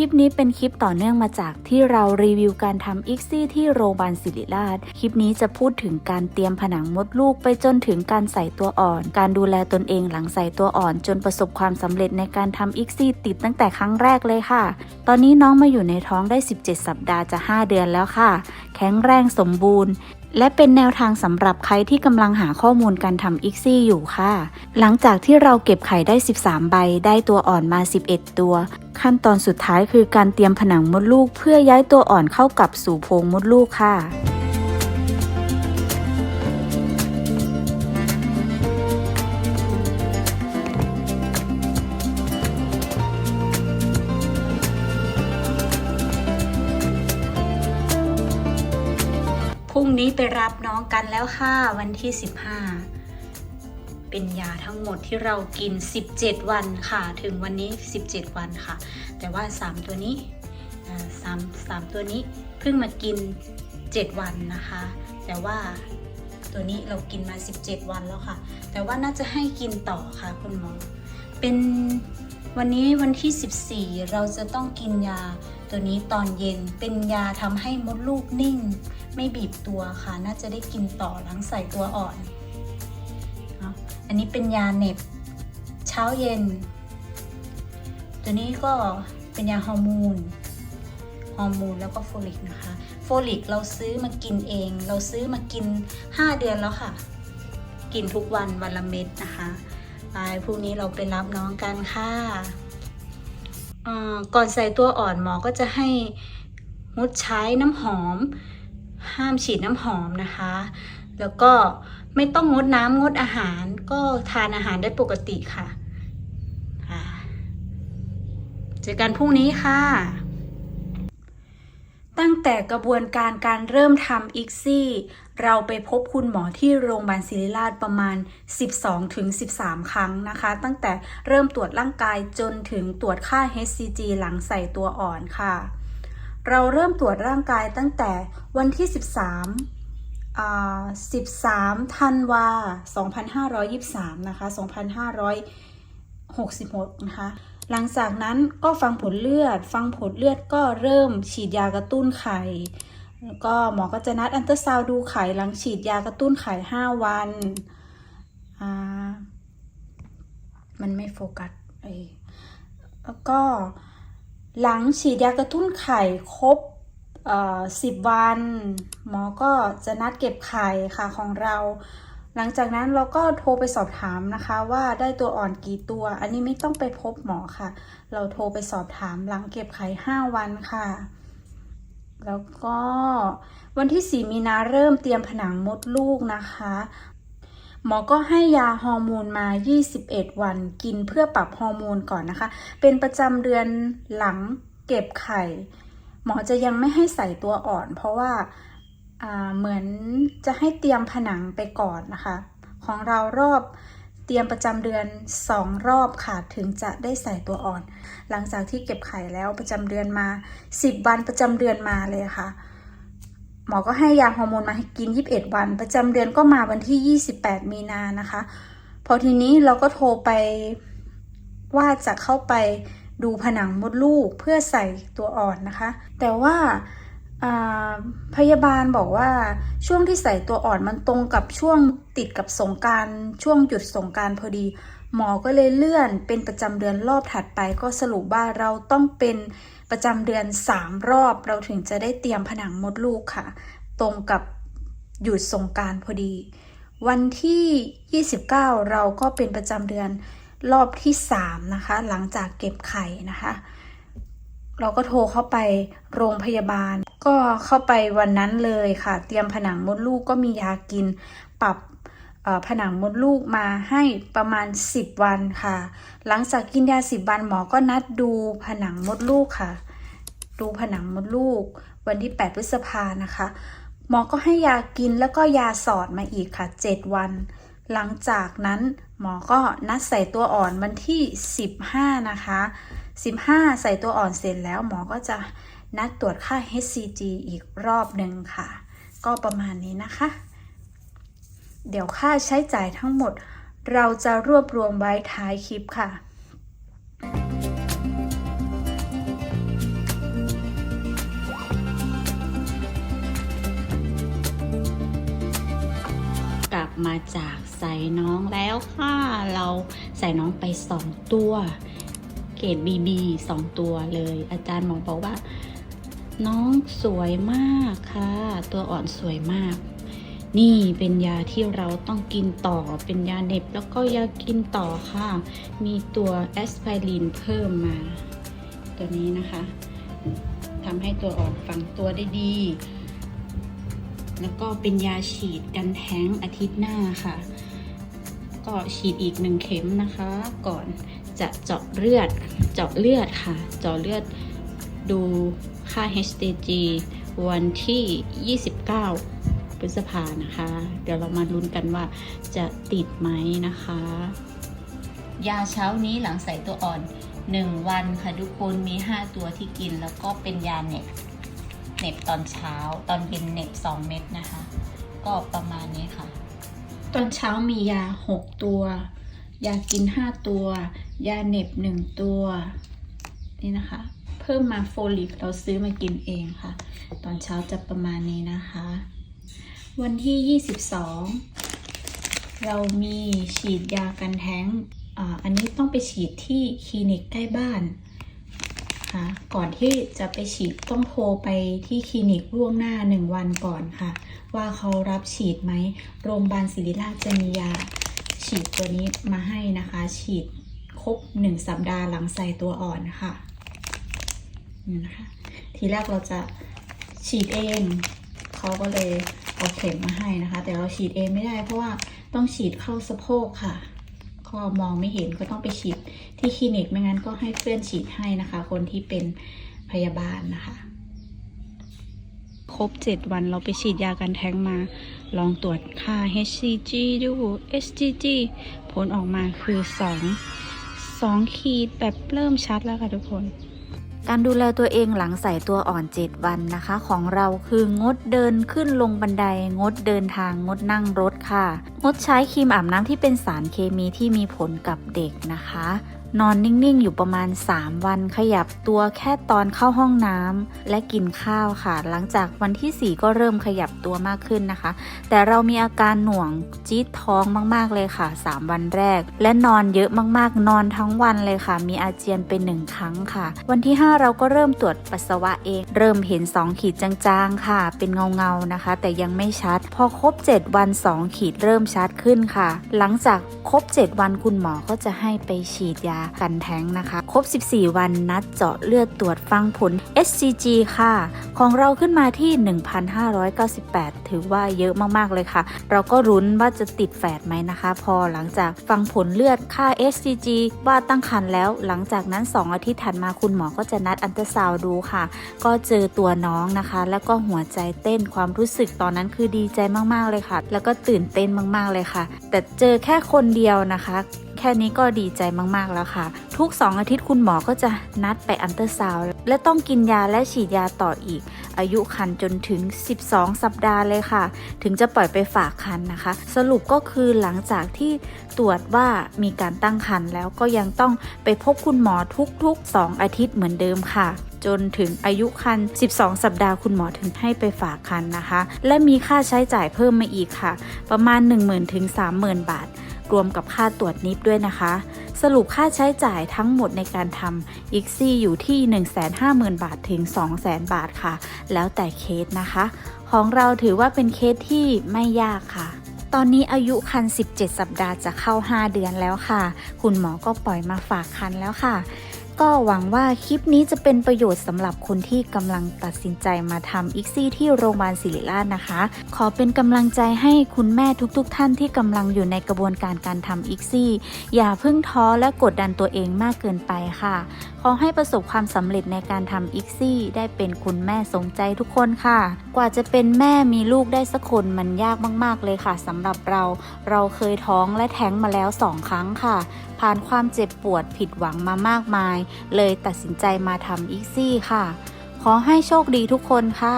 ลิปนี้เป็นคลิปต่อเนื่องมาจากที่เรารีวิวการทำอิกซี่ที่โรงพยาบาลศิริราช คลิปนี้จะพูดถึงการเตรียมผนังมดลูกไปจนถึงการใส่ตัวอ่อน การดูแลตนเองหลังใส่ตัวอ่อน จนประสบความสำเร็จในการทำอิกซี่ติดตั้งแต่ครั้งแรกเลยค่ะ ตอนนี้น้องมาอยู่ในท้องได้ 17 สัปดาห์จะ 5 เดือนแล้วค่ะ แข็งแรงสมบูรณ์ และเป็นแนวทางสำหรับใครที่กำลังหาข้อมูลการทำอิกซี่อยู่ค่ะ หลังจากที่เราเก็บไข่ได้ 13 ใบ ได้ตัวอ่อนมา 11 ตัว ขั้นตอนสุดท้ายคือการเตรียมผนังมดลูก เพื่อย้ายตัวอ่อนเข้ากับสู่โพรงมดลูกค่ะ นี้ไปรับน้องกันแล้วค่ะ วันที่ 15 เป็นยาทั้งหมดที่เรากิน 17 วันค่ะ ถึงวันนี้ 17 วันค่ะ แต่ว่า 3 ตัวนี้สามสามตัวนี้เพิ่งมากิน 7 วันนะคะ แต่ว่าตัวนี้เรากินมา 17 วันแล้วค่ะ แต่ว่าน่าจะให้กินต่อค่ะคุณหมอ เป็น วันนี้วันที่ 14 เราจะต้องกินยาตัวนี้ตอนเย็นเป็นยาทำให้มดลูกนิ่ง ไม่บีบตัวค่ะ น่าจะได้กินต่อหลังใส่ตัวอ่อน อันนี้เป็นยาเหน็บ เช้าเย็น ตัวนี้ก็เป็นยาฮอร์โมนฮอร์โมนแล้วก็โฟลิกนะคะ โฟลิกเราซื้อมากินเอง เราซื้อมากิน 5 เดือนแล้วค่ะ กินทุกวันวันละเม็ดนะคะ ไปพรุ่งนี้เราไปรับน้องกันค่ะก่อนใส่ตัวอ่อนหมอก็จะให้งดใช้น้ำหอม ห้ามฉีดน้ำหอมนะคะ แล้วก็ไม่ต้องงดน้ำงดอาหาร ก็ทานอาหารได้ปกติค่ะค่ะเจอกันพรุ่งนี้ค่ะ ตั้งแต่กระบวนการการเริ่มทำอิกซี่ เราไปพบคุณหมอที่โรงพยาบาลศิริราชประมาณ 12-13 ครั้งนะคะ ตั้งแต่เริ่มตรวจร่างกายจนถึงตรวจค่า HCG หลังใส่ตัวอ่อนค่ะ เราเริ่มตรวจร่างกายตั้งแต่วันที่ 13อ่า13ธันวา2523 นะคะ 2566 นะคะ หลังจากนั้นก็ฟังผลเลือด ฟังผลเลือดก็เริ่มฉีดยากระตุ้นไข่แล้วก็หมอก็จะนัดอันเตอร์ซาวดูไข่หลังฉีดยากระตุ้นไข่5วัน อ่า มันไม่โฟกัสเอ้ยแล้วก็หลังฉีดยากระตุ้นไข่ครบเอ่อ10วัน หมอก็จะนัดเก็บไข่ค่ะของเรา หลังจากนั้นเราก็โทรไปสอบถามนะคะ ว่าได้ตัวอ่อนกี่ตัว อันนี้ไม่ต้องไปพบหมอค่ะ เราโทรไปสอบถามหลังเก็บไข่5วันค่ะ แล้วก็วันที่ 4 มีนาเริ่มเตรียมผนังมดลูกนะคะ หมอก็ให้ยาฮอร์โมนมา 21 วัน กินเพื่อปรับฮอร์โมนก่อนนะคะ เป็นประจำเดือนหลังเก็บไข่ หมอจะยังไม่ให้ใส่ตัวอ่อน เพราะว่าอ่า เหมือนจะให้เตรียมผนังไปก่อนนะคะ ของเรารอบเตรียมประจำเดือน 2 รอบค่ะถึงจะได้ใส่ตัวอ่อน หลังจากที่เก็บไข่แล้วประจำเดือนมา 10 วันประจำเดือนมาเลยค่ะ หมอก็ให้ยาฮอร์โมนมาให้กิน 21 วัน ประจำเดือนก็มาวันที่ 28 มีนานะคะ พอทีนี้เราก็โทรไปว่าจะเข้าไปดูผนังมดลูกเพื่อใส่ตัวอ่อนนะคะ แต่ว่าอ่า พยาบาลบอกว่าช่วงที่ใส่ตัวอ่อนมันตรงกับช่วงติดกับสงการช่วงหยุดสงการพอดี หมอก็เลยเลื่อนเป็นประจำเดือนรอบถัดไป ก็สรุปว่าเราต้องเป็นประจำเดือน 3 รอบ เราถึงจะได้เตรียมผนังมดลูกค่ะ ตรงกับหยุดสงการพอดี วันที่ 29 เราก็เป็นประจำเดือนรอบที่ 3 นะคะ หลังจากเก็บไข่นะคะ เราก็โทรเข้าไปโรงพยาบาล ก็เข้าไปวันนั้นเลยค่ะ เตรียมผนังมดลูกก็มียากิน ปรับผนังมดลูกมาให้ประมาณ 10 วันค่ะ หลังจากกินยา 10 วันหมอก็นัดดูผนังมดลูกค่ะ ดูผนังมดลูก วันที่ 8 พฤษภานะคะ หมอก็ให้ยากินแล้วก็ยาสอดมาอีกค่ะ 7 วัน หลังจากนั้นหมอก็นัดใส่ตัวอ่อนวันที่ 15 นะคะ 15 ใส่ตัวอ่อนเสร็จแล้วหมอก็จะนัดตรวจค่า HCG อีกรอบหนึ่งค่ะ ก็ประมาณนี้นะคะ เดี๋ยวค่าใช้จ่ายทั้งหมด เราจะรวบรวมไว้ท้ายคลิปค่ะ มาจากใส่น้องแล้วค่ะ เราใส่น้องไปสองตัว เกรด BB สองตัวเลย อาจารย์หมอบอกว่า น้องสวยมากค่ะ ตัวอ่อนสวยมาก นี่เป็นยาที่เราต้องกินต่อเป็นยาเหน็บแล้วก็ยากินต่อค่ะ มีตัวแอสไพรินเพิ่มมา ตัวนี้นะคะทำให้ตัวอ่อนฝังตัวได้ดี แล้วก็เป็นยาฉีดกันแท้งอาทิตย์หน้าค่ะ ก็ฉีดอีกหนึ่งเข็มนะคะ ก่อนจะเจาะเลือดเจาะเลือดค่ะ เจาะเลือดดูค่า HCG วันที่ 29 พฤษภานะคะ เดี๋ยวเรามาลุ้นกันว่าจะติดไหมนะคะ ยาเช้านี้หลังใส่ตัวอ่อน 1 วันค่ะทุกคนมี 5 ตัวที่กินแล้วก็เป็นยาเน็บ เน็บตอนเช้า ตอนเย็นเน็บ2 เม็ดนะคะ ก็ประมาณนี้ค่ะ ตอนเช้ามียา 6 ตัว ยากิน 5 ตัว ยาเน็บ 1 ตัว นี่นะคะ เพิ่มมาโฟลิกเราซื้อมากินเองค่ะ ตอนเช้าจะประมาณนี้นะคะ วันที่ 22 เรามีฉีดยากันแท้งอันนี้ต้องไปฉีดที่คลินิกใกล้บ้าน ค่ะ ก่อนที่จะไปฉีดต้องโทรไปที่คลินิกล่วงหน้า1วันก่อนค่ะ ว่าเขารับฉีดไหมโรงพยาบาลศิริราชจะมียาฉีดตัวนี้มาให้นะคะ ฉีดครบ1สัปดาห์หลังใส่ตัวอ่อนค่ะนี่นะคะ ทีแรกเราจะฉีดเองเขาก็เลยเอาเข็มมาให้นะคะ แต่เราฉีดเองไม่ได้เพราะว่าต้องฉีดเข้าสะโพกค่ะ ก็มองไม่เห็นก็ต้องไปฉีด ที่คลินิกไม่งั้นก็ให้เพื่อนฉีดให้นะคะ คนที่เป็นพยาบาลนะคะ ครบ 7 วันเราไปฉีดยากันแท้งมา ลองตรวจค่า HCG ดู HCG ผลออกมาคือ 2 2 ขีดแบบเริ่มชัดแล้วค่ะทุกคนการดูแลตัวเองหลังใส่ตัวอ่อน 7 วันนะคะ ของเราคืองดเดินขึ้นลงบันได งดเดินทางงดนั่งรถค่ะ งดใช้ครีมอาบน้ำที่เป็นสารเคมีที่มีผลกับเด็กนะคะ นอนนิ่งๆ อยู่ประมาณ 3 วันขยับตัวแค่ตอนเข้าห้องน้ำและกินข้าวค่ะ หลังจากวันที่ 4 ก็เริ่มขยับตัวมากขึ้นนะคะ แต่เรามีอาการหน่วงจี๊ดท้องมากๆเลยค่ะ 3 วันแรก และนอนเยอะมากๆ นอนทั้งวันเลยค่ะ มีอาเจียนเป็นหนึ่งครั้งค่ะ วันที่ 5 เราก็เริ่มตรวจปัสสาวะเอง เริ่มเห็น 2 ขีดจางๆ ค่ะ เป็นเงาๆนะคะ แต่ยังไม่ชัด พอครบ 7 วัน 2 ขีดเริ่มชัดขึ้นค่ะ หลังจากครบ 7 วันคุณหมอก็จะให้ไปฉีดยากันแท้งนะคะ ครบ 14 วันนัดเจาะเลือดตรวจฟังผล SCG ค่ะ ของเราขึ้นมาที่ 1,598 ถือว่าเยอะมากๆเลยค่ะ เราก็รุ้นว่าจะติดแฝดไหมนะคะ พอหลังจากฟังผลเลือดค่า SCG ว่าตั้งครรภ์แล้วหลังจากนั้น 2 อาทิตย์ถัดมาคุณหมอก็จะนัดอันตราซาวด์ดูค่ะ ก็เจอตัวน้องนะคะ แล้วก็หัวใจเต้นความรู้สึกตอนนั้นคือดีใจมากๆเลยค่ะ แล้วก็ตื่นเต้นมากๆเลยค่ะ แต่เจอแค่คนเดียวนะคะ แค่นี้ก็ดีใจมากๆแล้วค่ะ ทุก 2 อาทิตย์คุณหมอก็จะนัดไปอันเตอร์ซาวด์และต้องกินยาและฉีดยาต่ออีก อายุคันจนถึง 12 สัปดาห์เลยค่ะ ถึงจะปล่อยไปฝากคันนะคะ สรุปก็คือหลังจากที่ตรวจว่ามีการตั้งครรภ์แล้วก็ยังต้องไปพบคุณหมอทุกๆ 2 อาทิตย์เหมือนเดิมค่ะจนถึงอายุคัน 12 สัปดาห์คุณหมอถึงให้ไปฝากคันนะคะ และมีค่าใช้จ่ายเพิ่มมาอีกค่ะ ประมาณ 10,000ถึง30,000 บาท รวมกับค่าตรวจนิฟด้วยนะคะ สรุปค่าใช้จ่ายทั้งหมดในการทำอีกซี่อยู่ที่ 150,000 บาทถึง 200,000 บาทค่ะ แล้วแต่เคสนะคะ ของเราถือว่าเป็นเคสที่ไม่ยากค่ะ ตอนนี้อายุคัน 17 สัปดาห์จะเข้า 5 เดือนแล้วค่ะ คุณหมอก็ปล่อยมาฝากคันแล้วค่ะ ก็หวังว่าคลิปนี้จะเป็นประโยชน์สำหรับคนที่กำลังตัดสินใจมาทำอีกซี่ที่โรงพยาบาลศิริราชนะคะ ขอเป็นกำลังใจให้คุณแม่ทุกๆทท่านที่กำลังอยู่ในกระบวนการการทำอีกซี่ อย่าเพิ่งท้อและกดดันตัวเองมากเกินไปค่ะ ขอให้ประสบความสำเร็จในการทำอีกซี่ ได้เป็นคุณแม่สมใจทุกคนค่ะ กว่าจะเป็นแม่มีลูกได้สักคนมันยากมาก ๆ เลยค่ะสำหรับเรา เราเคยท้องและแท้งมาแล้วสองครั้งค่ะ ผ่านความเจ็บปวดผิดหวังมามากมายเลยตัดสินใจมาทำอีกซี่ค่ะ ขอให้โชคดีทุกคนค่ะ